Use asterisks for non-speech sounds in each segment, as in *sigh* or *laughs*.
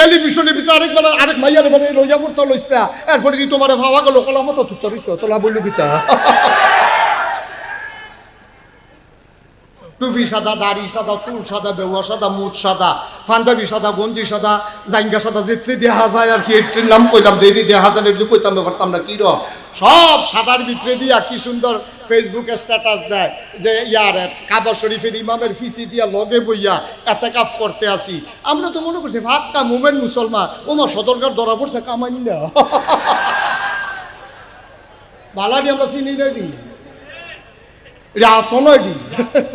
টেলিভিশনের ভিতরে, আরেক বেলা, আরেক মাইয়ার মানে লইয়া পড়তে লইছিলা। এরপরে কি তোমার ভাবা গেল? মতো তুই রইস তোলা বললি বিতা টুপি সাদা, দাড়ি সাদা ফুল সাদা বেউয়া সাদা মুখ সাদা, পাঞ্জাবি সাদা, গঞ্জি সাদা, জাইঙ্গা সাদা, যেত্রি দেখা যায় আর কি এটির নাম কইলাম, দেরি দেহা যায় এটি কইতাম ব্যাপারটা আমরা কি রকম? সব সাদার ভিতরে দিয়া কি সুন্দর ফেসবুকে স্ট্যাটাস দেয় যে, ইয়ার, কাবা শরীফের ইমামের ফিসি দিয়া লগে বইয়া এতে কাফ করতে আসি। আমরা তো মনে করছি ভাবটা মুমেন্ট মুসলমান। ওমা সদরকার ধরা পড়ছে, কামাই না বালাডি আমরা চিনি নাকি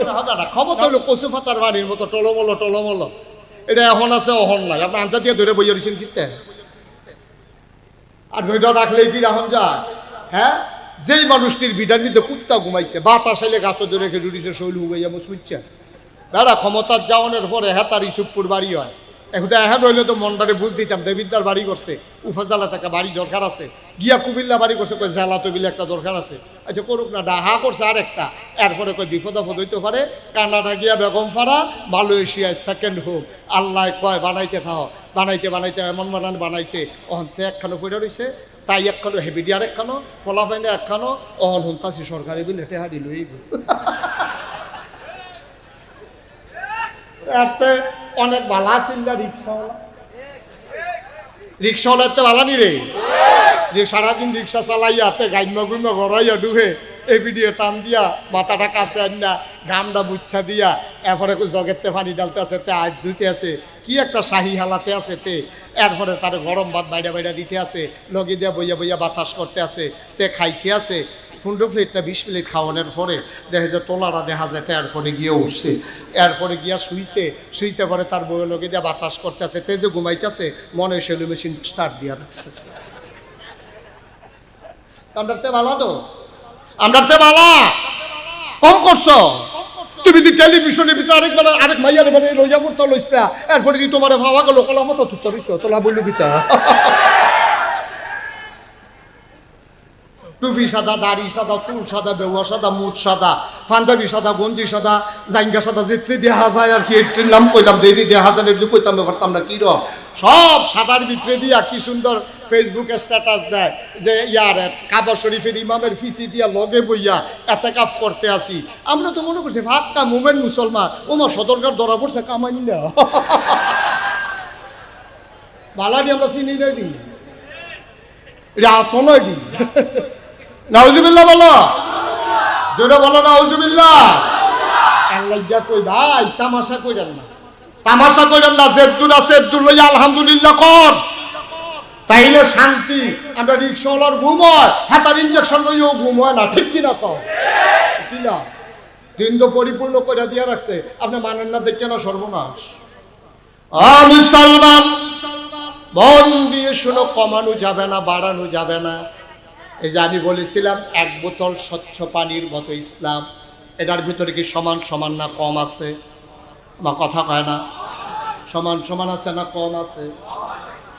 হবে না খবর তো কচু ফাতার বাণীর মতো টলমলো টলমলো। এটা এখন আছে অহন নাই। আপনি আনসা দিয়ে ধরে বইয়া রয়েছেন কিতে? আর ধৈর্য রাখলেই কি রাহন যায়? হ্যাঁ? যেই মানুষটির বিধান মধ্যে কুত্তা ঘুমাইছে বাতাস এলে গাছ ধরে দুটিছে শৈল উগাইয়া মুসমিচ্ছে দাদা ক্ষমতার যাওয়ানোর পরে হ্যাঁ তার ইসুপুর বাড়ি হয়। এখন এখন হইলে তো মনটারে বুঝ দিতাম দেবিদ্দার বাড়ি করছে উফাজালা একটা বাড়ি দরকার আছে। গিয়া কুমিল্লা বাড়ি করছে কই জেলা তবিলে একটা দরকার আছে। আচ্ছা করুক না, ডাহা করছে আর একটা এরপরে কই বিপদ আপদ হইতে পারে, কানাডা গিয়া বেগম ফাড়া মালয়েশিয়ায় সেকেন্ড হোম আল্লাহ কয়, বানাইতে থাও। বানাইতে বানাইতে এমন বানান বানাইছে, অহন তে একখানো পড়ে রয়েছে তাই একখানো হেভিডিয়ার একখানো ফলাফাইনে একখানো, অহন হুনতাছি সরকারি বিল, হেঁটে হাঁটি লইব। *laughs* এতে অনেক বালা ছিল না রিক্সাওয়ালা। রিক্সাওয়ালা এতে বালা নি রে। সারাদিন রিক্সা চালাইয়া তে গাইমা গুইমা গড়াইয়া ডুবে এই ভিডিও টান দিয়া মাথাটা কাছে আন্না গামটা বুচ্ছা দিয়া, এরপরে জগেতে পানি ডালতে আছে, তে আজ ধুতে আছে, কি একটা শাহি হালাতে আছে তে? এরপরে তার গরম ভাত বাইরে বাইরে দিতে আছে, লগে দিয়া বইয়া বইয়া বাতাস করতে আছে, তে খাইতে আছে পনেরো প্লেটটা বিশ প্লেট খাওয়ানোর পরে দেখা যায় তোলারা দেখা যায় এরপরে গিয়ে উঠছে। এরপরে গিয়া শুইছে শুইছে পরে তার বউয়ের লগে দিয়ে বাতাস করতেছে, তেজে ঘুমাইতেছে, মনে সেলু মেশিন স্টার্ট দিয়া রাখছে। আমরাতে বালা তো? আমরাতে বালা? কম করছ? তুমি যদি টেলিভিশনের ভিতরে আরেক বেলা আরেক মাইয়ার মানে লইয়া পড়তে লইছিলা এরপরে কি তোমার ভাবা গেল? কলা মতো তুই তোলা বললি বিতা টুপি সাদা, দাড়ি সাদা, চুল সাদা বেউয়া সাদা মুখ সাদা, পাঞ্জাবি সাদা, গঞ্জি সাদা, জাইঙ্গা সাদা, যেত্রি দেখা যায় আর কি এটির নাম কইলাম দেরি দেখা যায় এটি কইতাম ব্যাপারটা আমরা কি রকম? সব সাদার ভিতরে দিয়া কি সুন্দর ফেসবুকে স্ট্যাটাস দেয়, যে ইয়ার কাবা শরীফের ইমামের ফিসি দিয়া লগে বইয়া এতে কাফ করতে আসি। আমরা তো মনে করছি ভাবটা মুমেন্ট মুসলমান ওমা সদরকার ধরা পড়ছে, কামাই না বালাডি আমরা চিনি নাকি রাত নয় দিন নাউজুবিল্লাহ বলো। জোরে বলো নাউজুবিল্লাহ। আল্লাহ কই ভাই, তামাশা কইরেন না। তামাশা কইরেন না, জেদ্দুর আছে, জেদ্দুর লইয়া আলহামদুলিল্লাহ কর। তাইলে শান্তি, আমরা রিক্সাওয়ালার ঘুম হয়, হাতার ইঞ্জেকশন লইও ঘুম হয় না, ঠিক কিনা কর কি না? দিন তো পরিপূর্ণ করে দিয়া রাখছে, আপনি মানেন না দেখে না, সর্বনাশ। মুসলমান, মন দিয়ে শুনো, কমানো যাবে না, বাড়ানো যাবে না। এই যে আমি বলেছিলাম, এক বোতল স্বচ্ছ পানির মতো ইসলাম। এটার ভিতরে কি সমান সমান না কম আছে? বা কথা কয় না। সমান সমান আছে না কম আছে?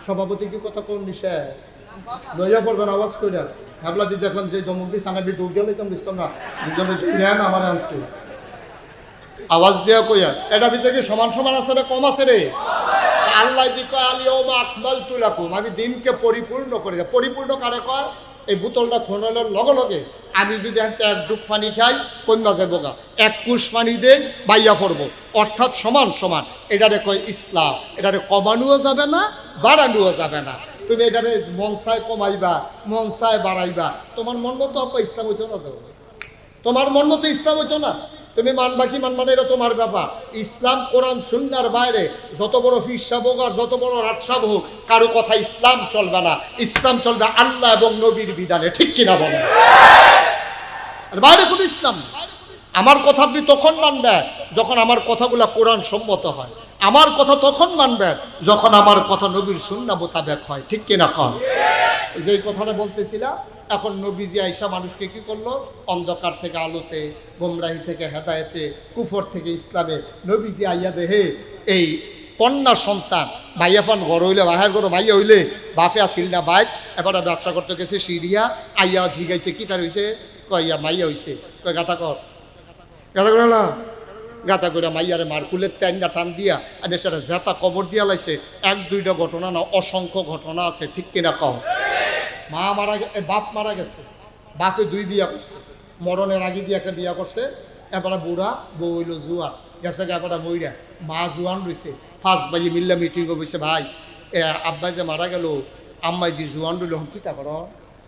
সভাপতি কি কথা কোন নিশে লইয়া পড়বেন, আওয়াজ করে ভাবলা যে দেখলাম যে দমক দিয়ে সানাবি দৌড় দিয়ে লইতাম, বুঝতাম না। আমার আনছে। আওয়াজ দিয়া কইয়া এটা ভিতরে কি সমান সমান আছে না কম আছে রে? আল্লাহ দি কয় আলিয়মা আকমাল তুলাকুম আমি দিনকে পরিপূর্ণ করে দেয় পরিপূর্ণ কারে কয়? এই বোতলটা থোনানোর লগে লগে আমি যদি এক ডুব পানি খাই, কন্যা যাব গা এক কুশ পানি দেই, বাইয়া পড়ব। অর্থাৎ সমান সমান। এটারে কয় ইসলাম। এটারে কমানোও যাবে না, বাড়ানোও যাবে না। তুমি এটারে মনসায় কমাইবা মন মনসায় বাড়াইবা। তোমার মন মতো আপা ইসলাম হইতো না তোমার মন মতো ইসলাম হইতো না? তুমি মানবা কি মানবা এটা তোমার ব্যাপার। ইসলাম, কোরআন, সুন্নার বাইরে যত বড় ফিসাব হোক আর যত বড় রাটসাব হোক কারও কথা ইসলাম চলবে না। ইসলাম চলবে আল্লাহ এবং নবীর বিধানে, ঠিক কিনা বলো? বাইরে কোনো ইসলাম আমার কথা আপনি তখন মানবেন যখন আমার কথাগুলো কোরআন সম্মত হয়। আমার কথা তখন মানবেন যখন আমার কথা নবীর সুন্না মোতাবেক হয়, ঠিক কিনা কন? যে কথাটা বলতেছিলাম এখন নবীজি আইসা মানুষকে কি করল? অন্ধকার থেকে আলোতে, গোমরাহি থেকে হেদায়েতে, কুফর থেকে ইসলামে নবীজি আইয়া দেহে এই কন্যা সন্তান ভাইয়াফান ঘর হইলে, বাহার ঘর ভাইয়া হইলে বাফে আসিল না বাইক এবারে ব্যবসা করতে গেছে সিরিয়া আইয়া জিগাইছে, কি তার হইছে? কইয়া মাইয়া হইছে। কয় গাথা কর। গাথা করে না? গাতা করে মাইয়ারে মারকুলের তেঙ্গা টান দিয়া আর সেটা জেতা কবর দিয়া লাইছে। এক দুইটা ঘটনা না, অসংখ্য ঘটনা আছে, ঠিক কিনা কও? মা মারা বাপ মারা গেছে। বাপে দুই বিয়া করছে। মরণের আগে দিয়ে একটা বিয়া করছে। এবারে বুড়া, বউ হইল জুয়ান। গেছে এবারে মইরা। মা জুয়ান রয়েছে ফার্স্ট বাজি মিল্লা মিটিং বসে ভাই আব্বাই যে মারা গেল, আম্মাই দি জুয়ান রইল হন কিতা কর?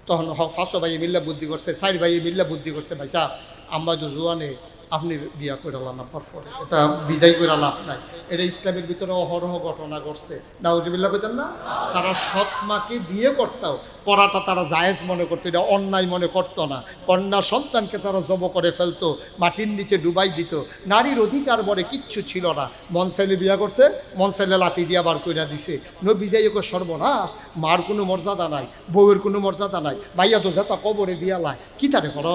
তখন ফার্স্ট ভাই মিল্লা বুদ্ধি করছে চার ভাই মিল্লা বুদ্ধি করছে, ভাই সাহ, আম্মা যে জুয়ানে আপনি বিয়া করে লাভ পরে। এটা বিদায় করে লাভ নাই। এটা ইসলামের ভিতরে অহরহ ঘটনা ঘটছে। নাউজিবিল্লা কইতেন না, তারা সৎ মাকে বিয়ে করতাও করাটা তারা জায়েজ মনে করতো, এটা অন্যায় মনে করতো না। কন্যা সন্তানকে তারা জব করে ফেলতো, মাটির নিচে ডুবাই দিত। নারীর অধিকার বলে কিচ্ছু ছিল না। মনসাইলে বিয়া করছে, মনসাইলে লাতি দিয়া বার কইরা দিছে। নবী যাই ওকে সর্বনাশ, মার কোনো মর্যাদা নাই, বউয়ের কোনো মর্যাদা নাই। ভাইয়া তো যাতা কবরে দিয়া লাই কি তারে কর?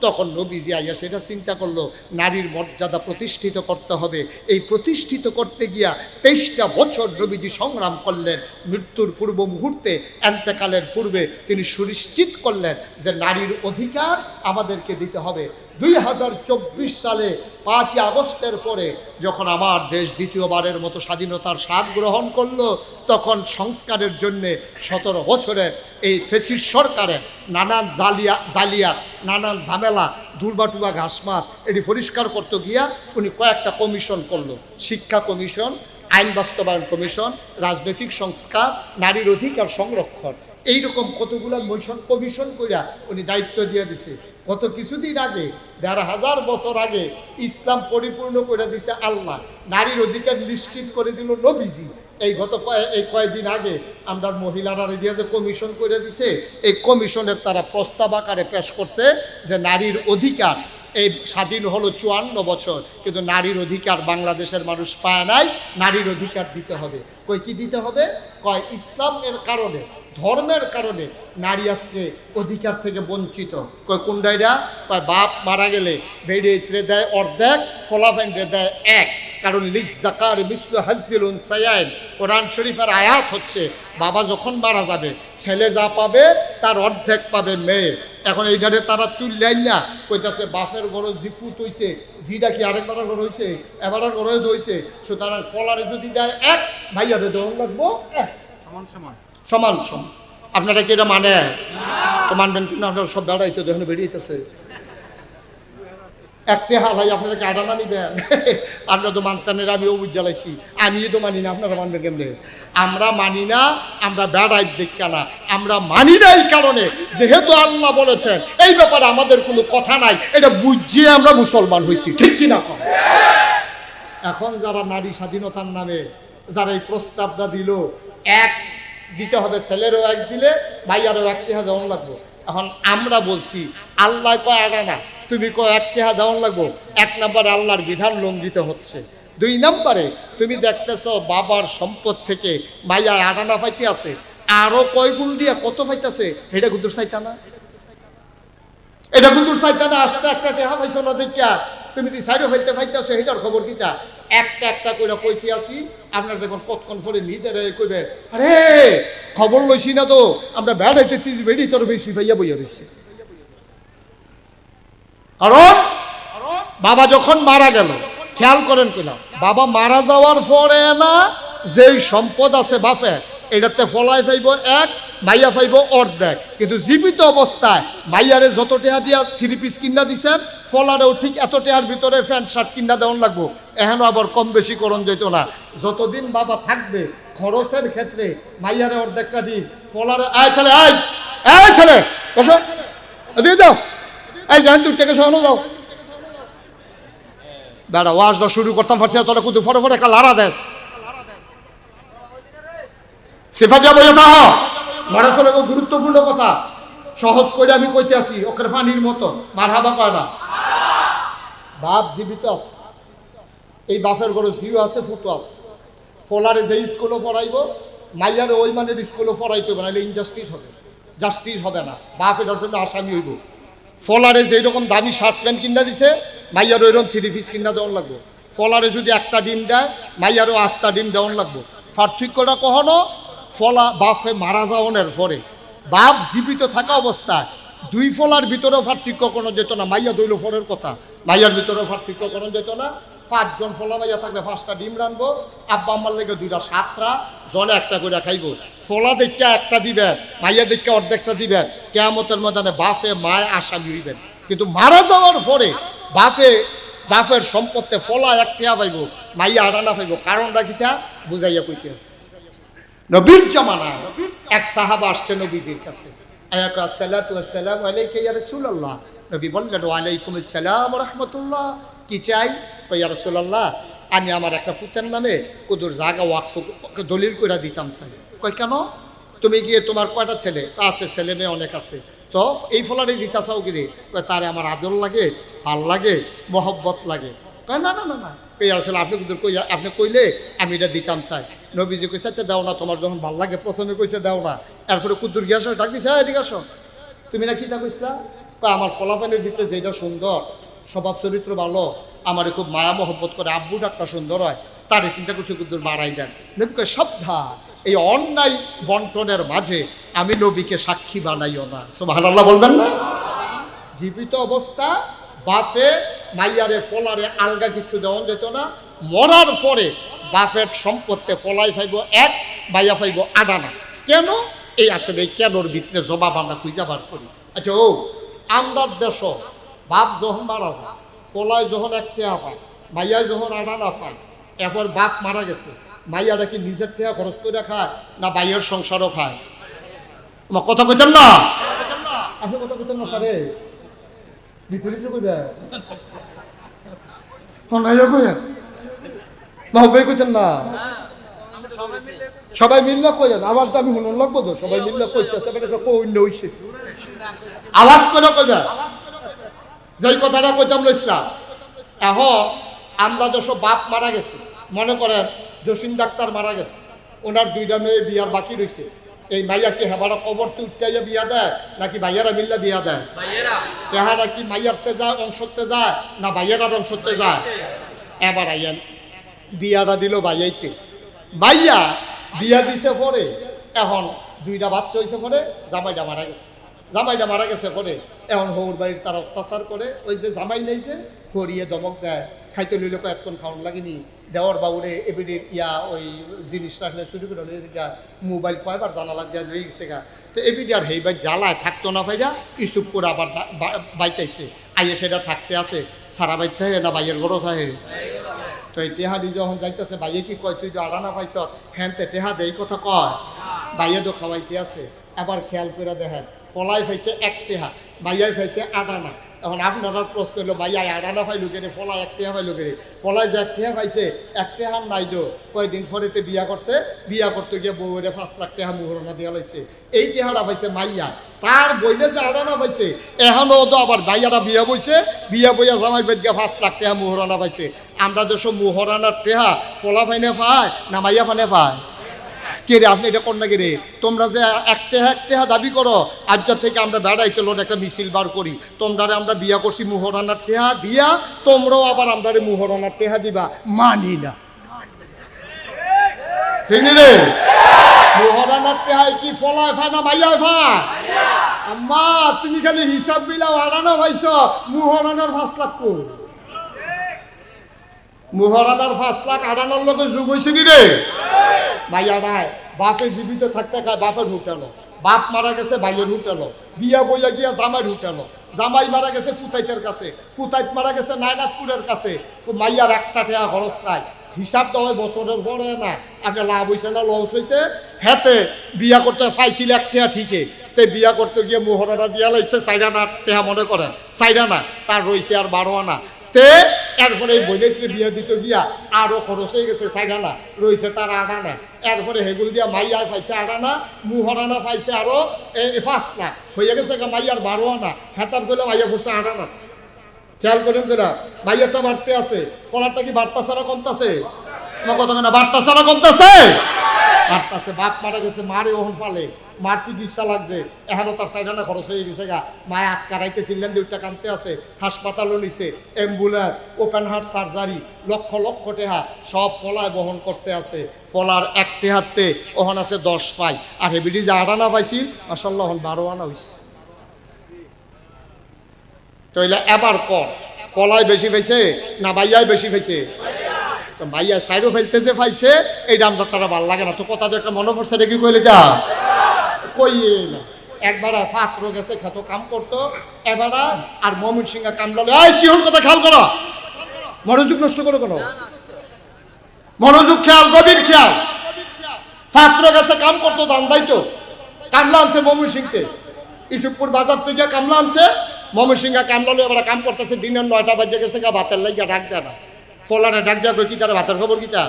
তখন নবীজি আইয়া সেটা চিন্তা করল, নারীর মর্যাদা প্রতিষ্ঠিত করতে হবে। এই প্রতিষ্ঠিত করতে গিয়া তেইশটা বছর নবীজি সংগ্রাম করলেন। মৃত্যুর পূর্ব মুহূর্তে, এন্তেকালের পূর্বে তিনি সুনিশ্চিত করলেন যে নারীর অধিকার আমাদেরকে দিতে হবে। দুই হাজার চব্বিশ সালে পাঁচই আগস্টের পরে যখন আমার দেশ দ্বিতীয়বারের মতো স্বাধীনতার স্বাদ গ্রহণ করল, তখন সংস্কারের জন্যে সতেরো বছরের এই ফেসিস সরকারের নানান জালিয়া জালিয়াত নানান ঝামেলা দুর্বাটুবা ঘাসমার এটি পরিষ্কার করতে গিয়া উনি কয়েকটা কমিশন করল। শিক্ষা কমিশন, আইন বাস্তবায়ন কমিশন, রাজনৈতিক সংস্কার, নারীর অধিকার সংরক্ষণ। এইরকম কতগুলো মিশন কমিশন করিয়া উনি দায়িত্ব দিয়ে দিছে। কত কিছুদিন আগে দেড় হাজার বছর আগে ইসলাম পরিপূর্ণ করে দিছে আল্লাহ। নারীর অধিকার নিশ্চিত করে দিল নবীজি। এই গত কয়ে- এই কয়েকদিন আগে আমরা মহিলারা দিয়ে যে কমিশন করে দিছে, এই কমিশনের তারা প্রস্তাব আকারে পেশ করছে যে নারীর অধিকার এই স্বাধীন হলো চুয়ান্ন বছর, কিন্তু নারীর অধিকার বাংলাদেশের মানুষ পায় নাই, নারীর অধিকার দিতে হবে। কই কি দিতে হবে? কয় ইসলামের কারণে ধর্মের কারণে নারী আজকে অধিকার থেকে বঞ্চিত। কুন্ডাইরা বাপ মারা গেলে বেড়ে ইতরে দেয় অর্ধেক ফলাফেন্ডে দেয় এক। কারণ লিস জাকার মিসলু হাজিলুন সায়াইন, কোরআন শরীফের আয়াত হচ্ছে, বাবা যখন মারা যাবে, ছেলে যা পাবে তার অর্ধেক পাবে মেয়ে। এখন এইটারে তারা তুললেন না, কইতাছে, বাপের গরো জিফু তৈছে জিটা কি আরেকবার গরো হয়েছে এবার গরো হয়েছে সুতরাং ফলারে যদি দেয় এক, ভাইয়ারে দেওয়ান এক। সমান সমান। সমান সমান আপনারা কি এটা মানে? তো মানবেন কিনা আপনারা সব বেড়াইতে দেখুন বেরিয়েছে একটি হালাই আপনারা আডানা নিবেন *laughs* আপনারা তো মানতানের আমি অবুজ জ্বালাইছি। আমি তো মানি না, আপনারা মানবেন কেমনে? আমরা মানি না, আমরা বেড়াই দেখা না। আমরা মানি না এই কারণে, যেহেতু আল্লাহ বলেছেন, এই ব্যাপারে আমাদের কোনো কথা নাই। এটা বুঝিয়ে আমরা মুসলমান হয়েছি, ঠিক কন? এখন যারা নারী স্বাধীনতার নামে, যারা এই প্রস্তাবটা দিল, এক দিতে হবে, ছেলেরও এক দিলে, ভাইয়ারও এক টেহা দেওয়ান লাগবো। এখন আমরা বলছি, আল্লাহ কয় আনা না, তুমি কয় এক টেহা দেওয়ান লাগবো? এক নম্বরে আল্লাহর বিধান লঙ্ঘিত হচ্ছে। দুই নম্বরে, তুমি দেখতেছ বাবার সম্পদ থেকে মাইয়া আটানা পাইতে আছে, আরও কয় গুণ দিয়া কত পাইতেছে, এটা কিন্তু চাইতা না। এটা কিন্তু চাইতা না, আজকে একটা টেহা পাইছো না দেখিয়া, তুমি দি সাইডে হইতে পাইতেছো, এটার খবর কিটা একটা একটা করে কইতে আসি, আপনারা দেখুন কতক্ষণ পরে নিজেরা কইবে, আরে, খবর লইছি না তো, আমরা বেড়াইতে বেড়ি তোর বেশি ভাইয়া বইয়া রয়েছে কারণ বাবা যখন মারা গেল, খেয়াল করেন কিনা বাবা মারা যাওয়ার পরে না, যেই সম্পদ আছে বাপে এটাতে ফলাই ফাইব এক, মাইয়া ফাইব অর্ধেক। কিন্তু জীবিত অবস্থায় মাইয়ারে যত টেহা দিয়া থ্রি পিস কিনা দিছেন ফলারেও ঠিক এত টেহার ভিতরে প্যান্ট, শার্ট কিনা দেওয়ান লাগবো। এহেন আবার কম বেশি করণ যেত না। যতদিন বাবা থাকবে, খরচের ক্ষেত্রে মাইয়ারে অর্ধেকটা দিন, ফলারে আয় ছেলে, আয়! আয় ছেলে! বসো। দিয়ে যাও। এই জান তুই টেকে সহানো যাও। বেড়া ওয়াজটা শুরু করতাম পারছি তোরা কিন্তু ফটো ফটো, একটা লারা দেশ। সেফা যা বলে তাহ ঘরে গুরুত্বপূর্ণ কথা। সহজ করে আমি কইতে আসি ওকে পানির মতো। মার হাবা কয় না? বাপ জীবিত আছে। এই বাপের ঘরে জিও আছে, ফুটো আছে। ফলারে যে স্কুলও পড়াইব, মাইয়ারে ওই মানের স্কুলও পড়াইতে হবে, নাহলে ইনজাস্টিস হবে। জাস্টিস হবে না। বাপ এটার জন্য আসামি হইব। ফলারে যে রকম দামি শার্ট প্যান্ট কিনা দিছে, মাইয়ারও এরকম থ্রি পিস কিনা দেওয়ার লাগবো। ফলারে যদি একটা ডিম দেয়, মাইয়ারও আস্তা ডিম দেওয়ার লাগবো। পার্থক্যটা কখনো ফলা বাপে মারা যাওয়ানের পরে, বাপ জীবিত থাকা অবস্থায় দুই ফলার ভিতরেও পার্থক্য কোনো যেত না, মাইয়া দইল ফলের কথা। মাইয়ার ভিতরেও পার্থক্য কোনো যেত না। পাঁচজন ফলা মাইয়া থাকলে পাঁচটা ডিম রানবো আব্বা আম্মার লেগে দুইটা সাতটা জনে একটা করে খাইবো। ফলা দেখা একটা দিবেন মাইয়া দেখা অর্ধেকটা দিবেন কেয়ামতের ময়দানে বাপে মায় আসামি হইবেন কিন্তু মারা যাওয়ার পরে বাপে, বাপের সম্পত্তি ফলা একটা পাইব, মাইয়া আড়ানা পাইব। কারণটা কিতা বুঝাইয়া কইতে আছে। নবীর জামানা এক সাহাবা আসছে নবীজির কাছে। আসসালামু আলাইকা ইয়া রাসূলুল্লাহ। নবী বললেন ওয়া আলাইকুম আসসালাম রাহমাতুল্লাহ। কি চাই? কই ইয়া রাসূলুল্লাহ, আমি আমার একটা ফুতের নামে কুদুর জায়গা ওয়াকফ দলিল কইরা দিতাম চাই কই কেন? তুমি গিয়ে তোমার কয়টা ছেলে? আছে, ছেলে মেয়ে অনেক আছে। তো, এই ফলারই দিতা চাও গিরে তারে আমার আদর লাগে, ভালো লাগে, মহব্বত লাগে। কয়, না না না না। আসলে আপনি আপনি কইলে আমি এটা দিতাম চাই নবীজি কইছে আচ্ছা দাও না, তোমার যখন ভালো লাগে, প্রথমে কইছে, দাও না। এরপরে কুদ্দুর গিয়ে আসো, ডাক দিছে এদিকে আসো। তুমি না কিটা কইছিলা? আমার ফলাফলের ভিতরে যেটা সুন্দর, স্বভাব চরিত্র ভালো, আমার খুব মায়া, মহব্বত করে, আব্বু ডাক্তার সুন্দর হয়, তারে চিন্তা করছে কুদ্দুর মারাই দেন। নবী কয় সাবধান এই অন্যায় বন্টনের মাঝে আমি নবীকে সাক্ষী বানাইও না। সুবহানাল্লাহ বলবেন না? জীবিত অবস্থা বাফে মাইয়ারে ফলারে আলগা কিছু দেওয়া যেত না মরার পরে বাফের সম্পত্তি ফলাই ফাইব এক মাইয়া ফাইব আডানা কেন? এই আসলে এই কেনর ভিতরে জবাব আমরা খুঁজা বার করি। আচ্ছা ও আমরার দেশ বাপ যখন মারা যায় ফলাই যখন এক টেয়া পায় মাইয়ায় যখন আডানা পায় এরপর বাপ মারা গেছে মাইয়াটা কি নিজের টেয়া খরচ করে খায় না বাইয়ের সংসারও খায়? কথা কইতেন না। আপনি কথা কইতেন না স্যারে? না সবাই মিললে আবার আমি শুনুন লাগবো তো, সবাই মিললে হইছে আওয়াজ করে কথাটা কইতাম লইছিলাম এখন আমরা যশো বাপ মারা গেছে। মনে করেন, জসিম ডাক্তার মারা গেছে। ওনার দুইটা মেয়ে বিয়ার বাকি রয়েছে এই মাইয়া কি হেবারা কবর তো উঠাইয়া বিয়া দেয়? নাকি ভাইয়ারা মিল্লা বিয়া দেয়? তেহারা কি মাইয়ারতে যায় অংশতে যায় না ভাইয়ারার অংশতে যায়? এবার আইয়ান বিয়াটা দিল ভাইয়াইতে ভাইয়া বিয়া দিছে পরে এখন দুইটা বাচ্চা হয়েছে পরে জামাইটা মারা গেছে। জামাইটা মারা গেছে পরে এখন হৌর বাড়ির তার অত্যাচার করে ওই যে জামাই নেইছে করিয়ে দমক দেয়। খাইতে লইলে কয়েকক্ষণ খাওয়ান লাগেনি। দেওয়ার বাবুরে এবিডির ইয়া ওই জিনিস রাখলে শুরু করে লইছে গা মোবাইল কয়বার জানা দেওয়া লই গেছে গা। তো এবিডি আর হেই বাই জ্বালায় থাকতো না ফাইরা ইসুপ করে আবার বাইতাইছে। আইয়ে সেটা থাকতে আছে, সারা বাইতে হয় না বাইয়ের গরো থাকে। তো এই টেহাদি যখন যাইতেছে, বাইয়ে কি কয়, তুই তো আড়ানা পাইছ হ্যান তে টেহা দেই কথা কয়। বাইয়ে তো খাওয়াইতে আছে। আবার খেয়াল করে দেখেন ফলাই পাইছে এক টেহা, বাইয়াই পাইছে আড়ানা এখন আপনারা প্রশ্ন হলো ভাইয়া আড়ানা পাইলো কেরে ফলাই এক টেহা পাইলো কেরে ফলাই যে এক টেহা পাইছে, এক টেহার নাই দো কয়দিন পরেতে বিয়া করছে, বিয়া করতে গিয়ে বউরে পাঁচ লাখ টেহা মুহরণা দিয়া লাইছে। এই টেহাটা পাইছে মাইয়া। তার বইলে যে আড়ানা পাইছে এখনও তো আবার ভাইয়ারা বিয়া বইছে, বিয়া বইয়া জামাই বেদ গিয়া পাঁচ লাখ টেহা মুহরণা পাইছে। আমরা দেশ মুহরানার টেহা ফলা ফাইনে পায় না মাইয়া ফানে পায়? কে রে? আপনি এটা কন্যা রে? তোমরা যে একটা একটা দাবি করো আজকের থেকে আমরা বেড়াইতে লোন একটা মিছিল বার করি। তোমরা আমরা বিয়া করছি মুহরানার টেহা, দিয়া তোমরাও আবার আমরা মুহরানার টেহা দিবা। মানি না। রে? মুহরানার টেহাই কি ফলায় ফায় না ভাইয়া আম্মা, তুমি খালি হিসাব বিলাও আড়ানো ভাইছ। মুহরানার পাঁচ লাখ মুহরানার পাঁচ লাখ আড়ানোর লোকের যুগ হয়েছে নি রে? মাইয়া নাই, বাপে জীবিত থাকতে খায়, বাপের হুটালো বাপ মারা গেছে, ভাইয়ের হুটালো বিয়া বইয়া গিয়া জামাই হুটালো জামাই মারা গেছে ফুতাইতের কাছে। ফুতাইত মারা গেছে নায়নাথপুরের কাছে। মাইয়ার একটা টেয়া খরচ নাই হিসাব তো হয় বছরের পরে না। আপনার লাভ হয়েছে না লস হয়েছে হেতে বিয়া করতে পাইছিল এক টেয়া ঠিকই। তে বিয়া করতে গিয়ে মোহরাটা দিয়া লাইছে, চাইরা না টেহা মনে করেন। চাইরা না, তার রয়েছে আর বারো আনা তে, এরপরে এই বইনেত্রী বিয়ে দিতে গিয়া? আরও খরচ হয়ে গেছে চাইরানা রয়েছে তার আটানা এরপরে হেগুল দিয়া মাইয়ার পাইছে আটানা মুহরানা পাইছে আরও এই পাঁচ লাখ হয়ে গেছে মাইয়ার বারো আনা, হেতার করলে মাইয়া খেয়াল করেন কেনা বাড়তে আছে, কলারটা কি বার্তা ছাড়া কমতাছে? কথা ছাড়া কমতাছে? বাড়তাছে বাপ মারা গেছে মারে ওহন ফালে। মার চিকিৎসা লাগছে। এখনও তার সাইডানা খরচ হয়ে গেছে গা। মায় আটকারাইতে ছিলেন দুইটা কানতে আছে হাসপাতালও নিছে ambulance open heart surgery lakh lakh টেহা সব ফলায় বহন করতে আছে। ফলার এক টেহাতে ওহন আছে দশ পাই। আর হেবিডি যে আট আনা পাইছি মাসাল্লাহ ওহন বারো আনা হইছে তইলে এবার কর ফলায় বেশি পাইছে, না বাইয়ায় বেশি পাইছে? তো মাইয়া সাইডও ফেলতেছে পাইছে এই দামটা তারা ভালো লাগে না। তো কথা যে একটা মনে পড়ছে দেখি কইলে কা? কই না। একবার ফাত্র গেছে খেত কাম করতো এবার আর মমিন সিংহা কাম লালে এই সিহন কথা খেয়াল করো। মনোযোগ নষ্ট করো কেন? মনোযোগ খেয়াল গভীর খেয়াল। ফাত্র গেছে কাম করতো দান দাইতো। কামলা আনছে মমিন সিংকে ইসুপুর বাজার থেকে কামলা আনছে মমিন সিংহা কামলা এবার কাম করতেছে দিনের নয়টা বাজে গেছে গা ভাতের লাগিয়া ডাক দেয় না। ফলানে ডাক কই কি তার ভাতের খবর কিতা?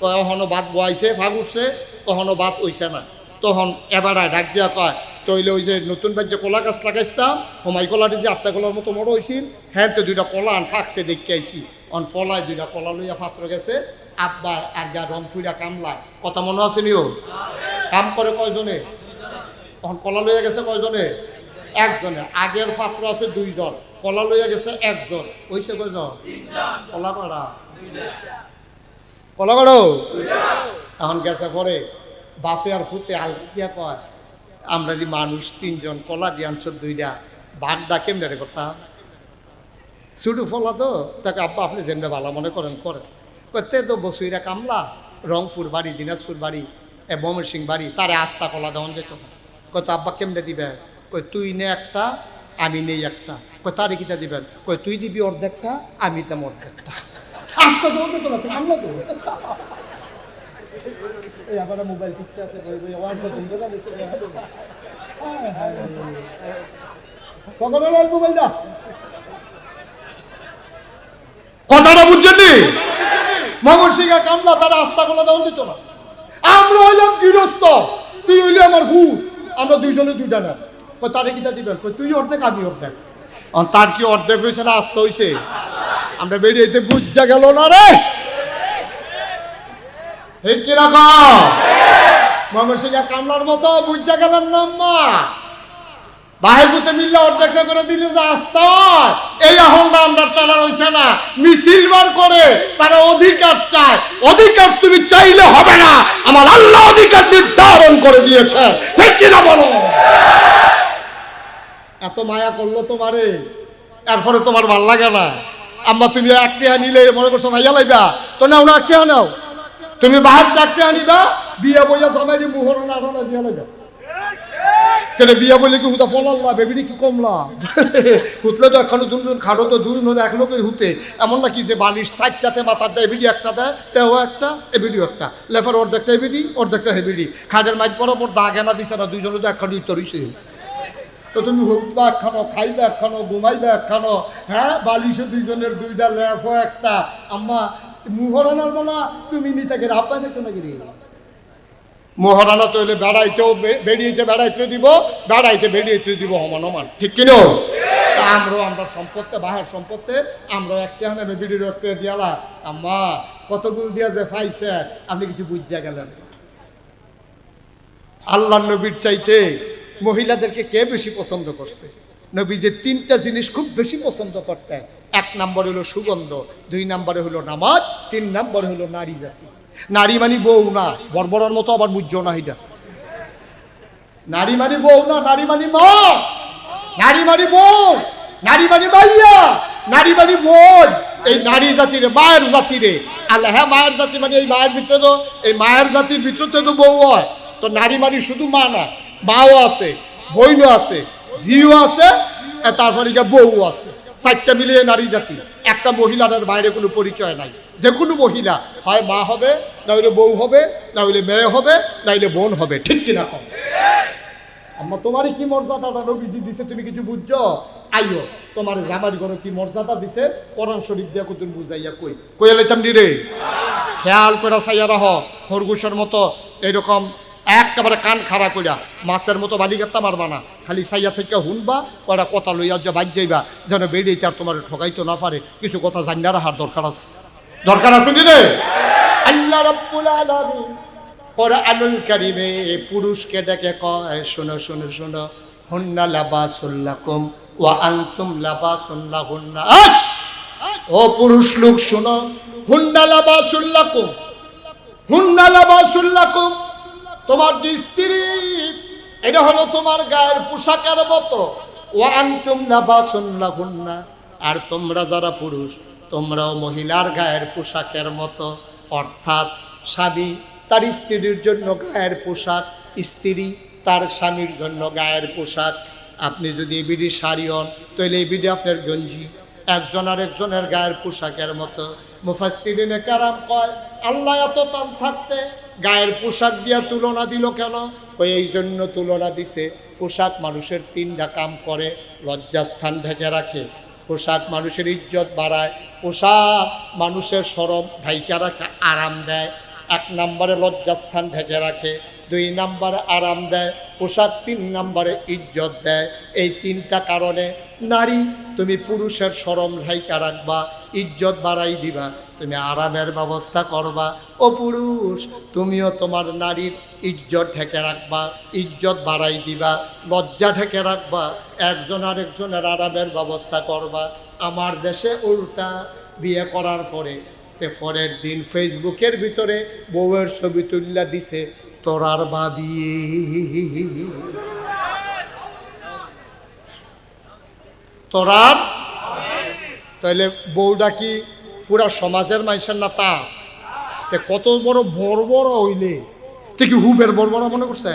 কয় হনো ভাত বয়াইছে ভাগ উঠছে তখনও ভাত হইছে না। তখন এবারে ডাক দিয়া কয়, তইলে ওই যে নতুন বাজ্যে কলা গাছ লাগাইছিলাম হোমাই কলাটি যে আটটা কলার মতো বড় হয়েছিল হ্যাঁ তো দুইটা কলা আন ফাঁকছে দেখতে আইছি। অন ফলায় দুইটা কলা লইয়া পাত্র গেছে, আব্বা আর গা রং ফুইরা কামলায়। কথা মনে আছে নিও? কাম করে কয়জনে? তখন কলা লইয়া গেছে কয়জনে? একজনে। আগের পাত্র আছে দুইজন। কলা লইয়া গেছে একজন। হইছে কয়জন? কলা পাড়া। এখন গেছে পরে, বাপে আর ফুতে কয়, আমরা দি মানুষ তিনজন কলা দিয়ে আনছো দুইটা করতাম? ফলা তো, তাকে আব্বা আপনি যেমনি ভালো মনে করেন করেন। তে তো বসুইরা কামলা, রংপুর বাড়ি, দিনাজপুর বাড়ি, এ সিং বাড়ি, তারে আস্তা কলা দেওয়ান যেত কয় তো আব্বা কেমনে দিবে? কই, তুই নে একটা, আমি নেই একটা। কই, তারে কিতা দিবেন? কই, তুই দিবি অর্ধেকটা, আমি তেম অর্ধেকটা। আস্তা দেওয়ান যেত না কামলা তো এই আবার মোবাইল আছে কথাটা বুঝছেন মগর সিংহা কামলা, তারা আস্থা করলে দেওয়া দিত না। আমরা হইলাম গৃহস্থ, তুই হইলি আমার ভূত আমরা দুইজনে দুইটা না। তারে কিটা দিবেন? তুই অর্ধেক, আমি অর্ধেক। তার কি অর্ধেক হয়েছে না আস্থা হয়েছে আমরা বেরিয়েতে বুঝা গেল না রে? ঠিক মতো বুঝা পুতে মিললে করে যে এই আমরা তারা রয়েছে না। মিছিল বার করে তারা অধিকার চায়। অধিকার তুমি চাইলে হবে না। আমার আল্লাহ অধিকার নির্ধারণ করে দিয়েছে ঠিক কিনা বলো? এত মায়া করল তোমারে, এরপরে তোমার ভালো লাগে না। আম্মা, তুমি একটি নিলে, মনে করছ ভাইয়া লাইবা? তো না একটি নাও। তুমি বাহার চারটে আনিবা বিয়ে বইয়া সবাই মুহর না আনা বিয়া লাইবা। কেন বিয়া বলে কি হুতা ফলাল্লা বেবিনি কি কমলা হুতলে তো এখনও দূর খাটো তো দূর নয় এক লোকের হুতে? এমন না কি যে বালিশ সাইডটাতে মাথার দেয়, এবিডি একটা দেয়, তেও একটা, এবিডিও একটা। লেফার অর্ধেকটা এবিডি, অর্ধেকটা হেবিডি। খাটের মাইক বরাবর দাগ এনা দিছে না, দুইজনে তো একখানো উত্তর হইছে। তো তুমি হুকবা একখানো, খাইবে একখানো, ঘুমাইবে একখানো হ্যাঁ? বালিশও দুইজনের দুইটা লেফও একটা। আম্মা মুহরানার বলা, তুমি নিতাকে রাব্বা যেত নাকি রে? মহারানা তৈলে বেড়াইতেও বে- বেরিয়েতে বেড়াইতে দিব, বেড়াইতে বেরিয়েতে দিব সমান সমান ঠিক কিনো আমরাও আমরা সম্পত্তি, বাহার সম্পত্তি, আমরাও একটা হানে বিড়ির রক্তে দিয়ালা। আম্মা, কতগুলো দিয়া যে পাইছে আপনি কিছু বুঝা গেলেন। আল্লাহ নবীর চাইতে মহিলাদেরকে কে বেশি পছন্দ করছে? নবী যে তিনটা জিনিস খুব বেশি পছন্দ করতেন। এক নম্বরে হলো সুগন্ধ, দুই নম্বরে হলো নামাজ, তিন নম্বরে হলো নারী জাতি। নারী মানি বউ না, বর্বরের মতো আবার বুঝছ না এটা। নারী মানি বউ না, নারী মানি মা। নারী মানি বউ, নারী মানি মাইয়া, নারী মানি বোন। এই নারী জাতিরে মায়ের জাতিরে। আল্লাহ হ্যাঁ মায়ের জাতি মানে এই মায়ের ভিতরে তো, এই মায়ের জাতির ভিতরে তো বউ হয়। তো নারী মানি শুধু মা না মাও আছে বইনও আছে, জিও আছে তারপরে গিয়ে বউ আছে। চারটা মিলিয়ে নারী জাতি। একটা মহিলাদের বাইরে কোনো পরিচয় নাই। যে কোনো মহিলা, হয় মা হবে না হইলে বউ হবে না হইলে মেয়ে হবে না হইলে বোন হবে। ঠিক কিনা কম? আম্মা, তোমারই কি মর্যাদাটা নবীজি দিছে, তুমি কিছু বুঝছ? আইও, তোমার জামার ঘরে কি মর্যাদা দিছে? কোরআন শরীফ দিয়া কুতুন বুঝাইয়া কই? কই এলাইতাম নি রে? খেয়াল করে সাইয়া রহ, খরগোশের মতো এরকম একেবারে কান খাড়া কইরা মাছের মতো বালি বালিগাত্তা মারবা না। খালি সাইয়া থেকে হুনবা কটা কথা লইয়া যে বাজ যাইবা, যেন বেরিয়ে আর তোমার ঠকাইতে না পারে। কিছু কথা জানিয়া রাখার দরকার আছে। দরকার আছে নি রে? আল্লাহ রাব্বুল আলামিন কোরআনুল কারিমে পুরুষকে ডেকে কয়, শোনো শোনো শোনো, হুন্না লাবাসুল্লাকুম ওয়া আনতুম লাবাসুল্লাহুন্না! ও পুরুষ লোক, শোনো, হুন্না লাবাসুল্লাকুম হুন্না লাবাসুল্লাকুম তোমার যে স্ত্রী, এটা হলো তোমার গায়ের পোশাকের মতো। আর তোমরা যারা পুরুষ, তোমরাও মহিলার গায়ের পোশাকের মতো। অর্থাৎ স্বামী তার স্ত্রীর জন্য গায়ের পোশাক, স্ত্রী তার স্বামীর জন্য গায়ের পোশাক। আপনি যদি এবিডি শাড়ি হন, তাহলে এবিডি আপনার গঞ্জি। একজন আর একজনের গায়ের পোশাকের মতো। মুফাসসিরিনে কারাম কয়, আল্লাহ এত তান থাকতে গায়ের পোশাক দিয়া তুলনা দিল কেন? ওই এই জন্য তুলনা দিছে, পোশাক মানুষের তিনটা কাম করে, লজ্জাস্থান ঢেকে রাখে। পোশাক মানুষের ইজ্জত বাড়ায়, পোশাক মানুষের সরম ঢাইকা রাখে, আরাম দেয়। এক নম্বরে লজ্জাস্থান ঢেকে রাখে, দুই নম্বরে আরাম দেয় পোশাক তিন নম্বরে ইজ্জত দেয়। এই তিনটা কারণে নারী, তুমি পুরুষের সরম ঢাইকা রাখবা, ইজ্জত বাড়াই দিবা, তুমি আরামের ব্যবস্থা করবা। ও পুরুষ, তুমিও তোমার নারীর ইজ্জত ঢেকে রাখবা, ইজ্জত বাড়াই দিবা, লজ্জা ঢেকে রাখবা, একজন আরেকজনের আরামের ব্যবস্থা করবা। আমার দেশে উল্টা বিয়ে করার পরে পরের দিন ফেসবুকের ভিতরে বউয়ের ছবি তুল্লা দিছে তোরার বাবি। তোরার? তাহলে বউটা কি পুরা সমাজের মানুষের না তা? কত বড় বড় বড় হইলে। তে কি হুবের বড় বড় মনে করছে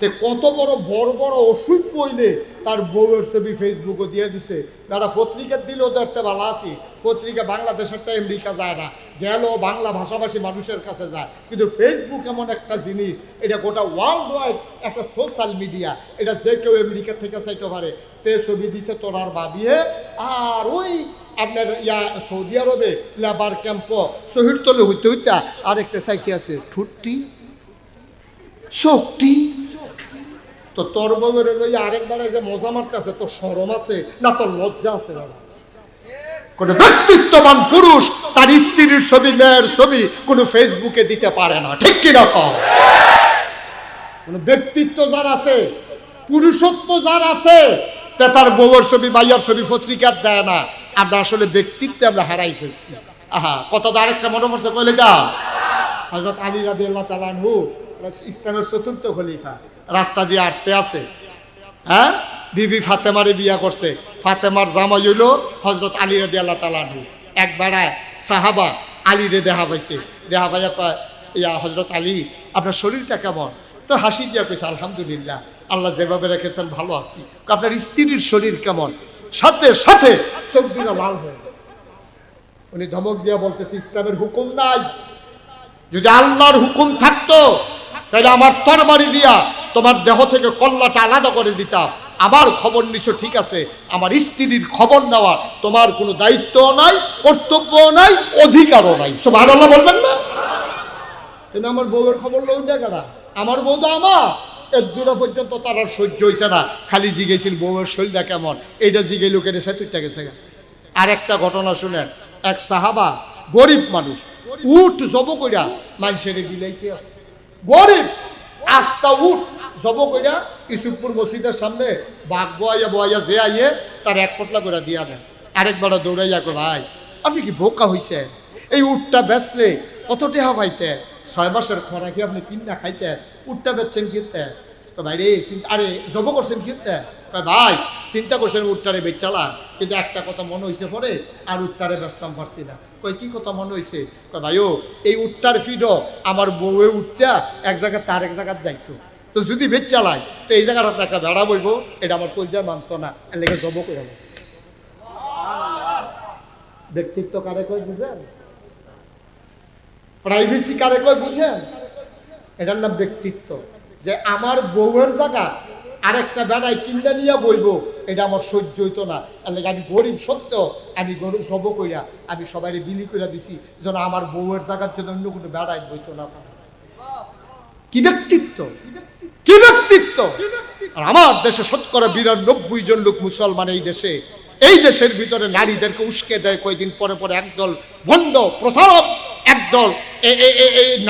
তে কত বড় বড় বড় ওষুধ বইলে তার বউয়ের ছবি ফেসবুকে দিয়ে দিছে। যারা পত্রিকা দিলেও দেখতে ভালো আছি। পত্রিকা বাংলাদেশেরটা আমেরিকা যায় না। গেল বাংলা ভাষাভাষী মানুষের কাছে যায়। কিন্তু ফেসবুক এমন একটা জিনিস, এটা গোটা ওয়ার্ল্ড ওয়াইড একটা সোশ্যাল মিডিয়া এটা যে কেউ আমেরিকা থেকে চাইতে পারে, তে ছবি দিছে তোরার বাবিয়ে আর ওই আপনার ইয়া সৌদি আরবে লেবার ক্যাম্প শহীদ তলে হইতে হইতে আরেকটা সাইকে আছে, ঠুটটি শক্তি তো তোর বউয়ের লই আরেকবার যে মজা মারতেছে, তোর সরম আছে? না, তোর লজ্জা আছে না কোনো ব্যক্তিত্ববান পুরুষ তার স্ত্রীর ছবি, মেয়ের ছবি কোনো ফেসবুকে দিতে পারে না। ঠিক কিনা কম কোনো ব্যক্তিত্ব যার আছে, পুরুষত্ব যার আছে, তা তার বউয়ের ছবি বাইয়ার ছবি পত্রিকার দেয় না। আমরা আসলে ব্যক্তিত্বে আমরা হারাই ফেলছি। আহা কত আরেকটা মনে পড়ছে, কইলে যা। হজরত আলী রাদি আল্লাহ তালানহু ইসলামের চতুর্থ খলিফা। রাস্তা দিয়ে আটতে আছে। হ্যাঁ? বিবি ফাতেমারে বিয়া করছে। ফাতেমার জামাই হইল হজরত আলী রাদি আল্লাহ তালানহু এক বেড়ায় সাহাবা আলী রে দেখা পাইছে। দেখা পাইয়া ইয়া হজরত আলী, আপনার শরীরটা কেমন? তো হাসি দিয়া কইছে, আলহামদুলিল্লাহ, আল্লাহ যেভাবে রেখেছেন, ভালো আছি। আপনার স্ত্রীর শরীর কেমন? সাথে সাথে চোখ লাল হয়ে। উনি ধমক দিয়া বলতেছে, ইসলামের হুকুম নাই। যদি আল্লাহর হুকুম থাকতো তাহলে আমার তরবারি দিয়া তোমার দেহ থেকে কল্লাটা আলাদা করে দিতাম। আমার খবর নিছো, ঠিক আছে? আমার স্ত্রীর খবর নেওয়া তোমার কোনো দায়িত্ব নাই কর্তব্য নাই, অধিকারও নাই। আল্লাহ বলবেন না? আমার বউয়ের খবর লোক দেখারা আমার বউ তো আমার। এর দূরে পর্যন্ত তার আর সহ্য হয়েছে না। খালি জিগেছিল বউয়ের শরীরটা কেমন? এইটা জিগে লোকের এসে তুইটা গেছে। আর একটা ঘটনা শুনেন। এক সাহাবা গরিব মানুষ, উঠ জব কইরা মানুষের বিলাইতে আছে। গরিব, আস্তা উঠ। জব কইরা ইসুফপুর মসজিদের সামনে বাঘ বয়াইয়া বয়াইয়া যে আইয়ে তার এক ফটলা করে দিয়া দেন। আরেকবার দৌড়াইয়া কো ভাই, আপনি কি বোকা হইছে এই উটটা বেচলে কত টেহা পাইতে ছয় মাসের খরা কি আপনি তিনটা খাইতে উটটা বেচছেন কিনতে তো? ভাই রে আরে, জব করছেন কয়, ভাই, চিন্তা করছেন উটটারে বেচালা। কিন্তু একটা কথা মনে হয়েছে পরে, আর উটটারে বেচতাম পারছি না। কই কি কথা মনে হয়েছে কয়, ভাইও, এই উটটার ফিডও আমার বউয়ে উঠটা এক জায়গায় তার এক জায়গায় যাইতো। তো যদি বেচ চালাই তো এই জায়গাটা একটা বেড়া বইব, এটা আমার কলজা মানতো না। লেগে জব করে বসছে। ব্যক্তিত্ব কারে কই বুঝেন? প্রাইভেসি কারে কই বুঝেন? এটার নাম ব্যক্তিত্ব। যে আমার বউয়ের জায়গা আরেকটা বেড়ায় কিনলে নিয়ে বইব, এটা আমার সহ্য হইতো না। লেগে আমি গরিব সত্য, আমি গরিব সব কইরা আমি সবাই বিলি করে দিছি যেন আমার বউয়ের জায়গার জন্য অন্য কোনো বেড়ায় বইতো না। কি ব্যক্তিত্ব? কি ব্যক্তিত্ব? আর আমার দেশে শতকরা বিরানব্বই জন লোক মুসলমান এই দেশে। এই দেশের ভিতরে নারীদেরকে উস্কে দেয় কয়দিন পরে পরে একদল ভণ্ড প্রথারক একদল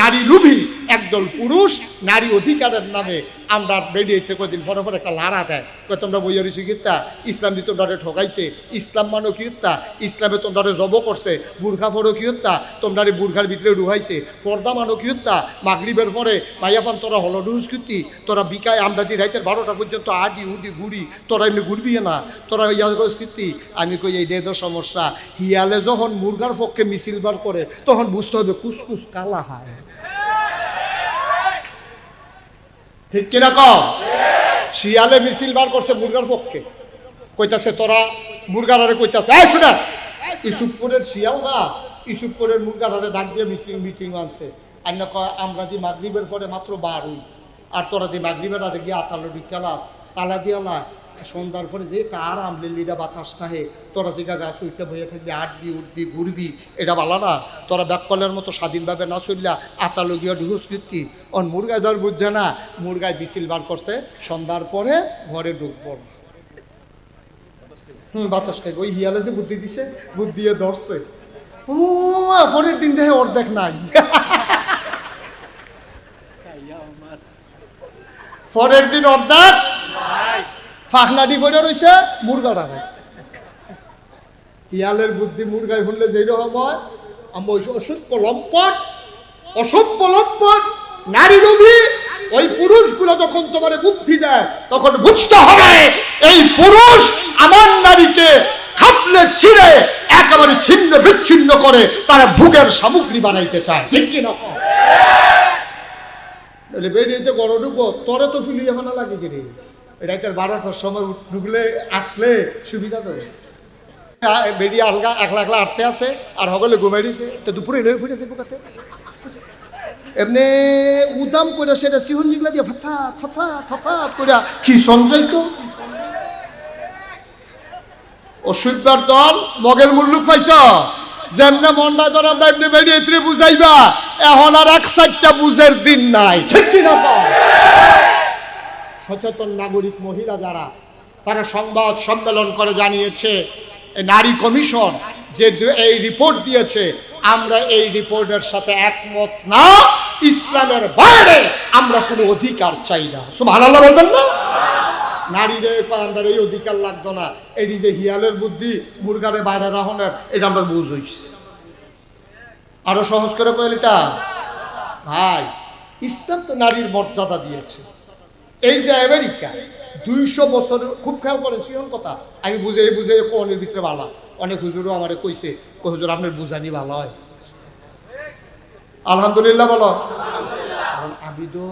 নারী লুভি, একদল পুরুষ নারী অধিকারের নামে আমরা বেরিয়েছে কদিন পরে পরে একটা লাড়া দেয়। কই তোমরা বইয়ের কিত্তা ইসলাম দিয়ে তোমরা ঠকাইছে, ইসলাম মানো কিত্তা ইসলামে তোমরা জব করছে, বুর্খা ফরো কিত্তা তোমরা বুর্খার ভিতরে ডুহাইছে পর্দা মানো কিত্তা মাগরিবের পরে মাইয়াফান তোরা হলডুজ কিত্তি তোরা বিকায় আমরা দি রাইতের বারোটা পর্যন্ত আডি উডি ঘুরি, তোরা এমনি ঘুরবি না, তোরা ইয়া আমি কই, এই ডেদ সমস্যা, হিয়ালে যখন মুরগার পক্ষে মিছিল বার করে, তখন বুঝতে হবে কুসকুস কালা হয়। ঠিক কিনা ক শিয়ালে মিছিল বার করছে মুরগার পক্ষে। কইতাছে, তোরা মুরগারারে কইতাছে এই ইসুপুরের শিয়ালরা ইসুপুরের মুরগারারে ডাক দিয়ে মিটিং মিটিং আনছে। আর না কয়, আমরা দি মাগরিবের পরে মাত্র বার হই। আর তোরা দি মাগরিবের আরে গিয়ে আতালো ডিকালাস তালা দিয়ালা সন্ধ্যার পরে যে কার আমলিলিরা বাতাস থাহে তোরা যে গাছ উঠতে বইয়ে থাকবি আটবি উঠবি ঘুরবি এটা ভালো না। তোরা ব্যাককলের মতো স্বাধীনভাবে না চললা আতালো গিয়া ঢুস কীর্তি। অন মুরগায় ধর বুঝছে না মুরগায় বিছিল বার করছে সন্ধ্যার পরে ঘরে ঢুকবো হুম বাতাস খাই ওই হিয়ালে যে বুদ্ধি দিছে বুদ্ধি ধরছে। পরের দিন দেখে অর্ধেক নাই। পরের দিন অর্ধেক রয়েছে হিয়ালের বুদ্ধি মুরগায় যেই রকম হয় ওই অসভ্য লম্পট অসভ্য লম্পট, নারী রবি ওই পুরুষগুলো যখন তোমার বুদ্ধি দেয়, তখন বুঝতে হবে, এই পুরুষ আমার নারীকে খাপলে ছিঁড়ে, একেবারে ছিন্ন বিচ্ছিন্ন করে তারা ভোগের সামগ্রী বানাইতে চায়। ঠিক কি না? বলে বেরিয়েতে গড় ঢুকবো তোরে তো ফিলিয়ে ফেলা লাগে কি রে? রাতের বারোটার সময় ঢুকলে আটলে সুবিধা তো। বেরিয়ে আলগা, একলা একলা আটতে আছে, আর হগলে ঘুমাই দিছে। তো দুপুরে লয়ে ফুটে ফেলব কাতে এমনি উদাম করে সেটা সিহন জিগলা দিয়ে ফফাত ফফাত ফফাত করে কি সঞ্জয় তো? অসুবিধার দল, মগের মুল্লুক পাইছ? যেমনে মন্ডা ধর আমরা এমনি বেরিয়ে বুঝাইবা, এখন আর এক সাইডটা বুঝের দিন নাই। ঠিক কি না কও? সচেতন নাগরিক মহিলা যারা, তারা সংবাদ সম্মেলন করে জানিয়েছে নারী কমিশন যে এই রিপোর্ট দিয়েছে, আমরা এই রিপোর্টের সাথে একমত না, ইসলামের বাইরে আমরা কোনো অধিকার চাই না। সুবহানাল্লাহ বলবেন না? নারীরে এই অধিকার লাগতো না। এটি যে হিয়ালের বুদ্ধি, মুরগারে বাইরে রাহনের, এটা আমরা বুঝ হইছি আরও সহজ করে কইলিতা ভাই, ইসলাম তো নারীর মর্যাদা দিয়েছে। এই যে আমেরিকা, দুইশো বছর, খুব খেয়াল করে সিহন কথা। আমি বুঝে বুঝে কোনের ভিতরে ভালো অনেক হুজুরও আমারে কইছে ও হুজুর, আপনার বুঝানি ভালো হয়। আলহামদুলিল্লাহ বলো। কারণ আমি তো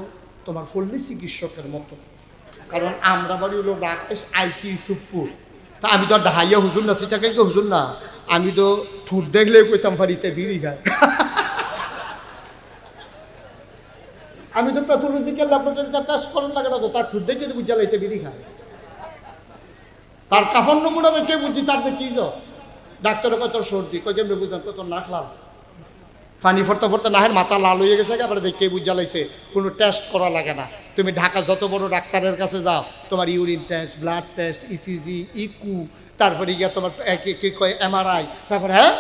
তোমার পল্লী চিকিৎসকের মতো। কারণ আমরা বাড়ি হলো রাকেশ আইসি সুপুর তা আমি তো আর ডাহাইয়া হুজুর না সেটা কেন হুজুর না। আমি তো ঠুট দেখলে কইতাম ফারিতে বিড়ি খায় *laughs* আমি তো ল্যাবরেটরিতে টেস্ট করেন না তো তার দেখে বিড়ি খায়। তার কাফন নমুনা দেখে বুঝি তার যে কি ডাক্তারে কয়, তোর সর্দি বুঝলাম, কয় তোর নাক লাল। মাথা লাল হয়ে গেছে দেখে কোনো টেস্ট করা লাগে না। তুমি ঢাকা যত বড় ডাক্তারের কাছে যাও, তোমার urine test blood test ECG echo তারপরে গিয়া তোমার কি কয় এমআরআই তারপরে হ্যাঁ?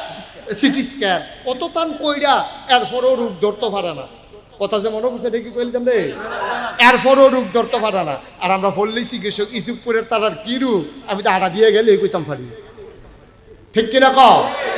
সিটি স্ক্যান কত তান কইরা এরপরেও রোগ ধরতে পারে না। কথা যে মনে করছে এটা কি কইলাম রে এরপরও রোগ ধরতে পারে না। আর আমরা বললেই চিকিৎসক ইসুকপুরের তার আর কি রূপ? আমি তো আটা দিয়ে গেলে কইতাম পারি ঠিক কিনা কও?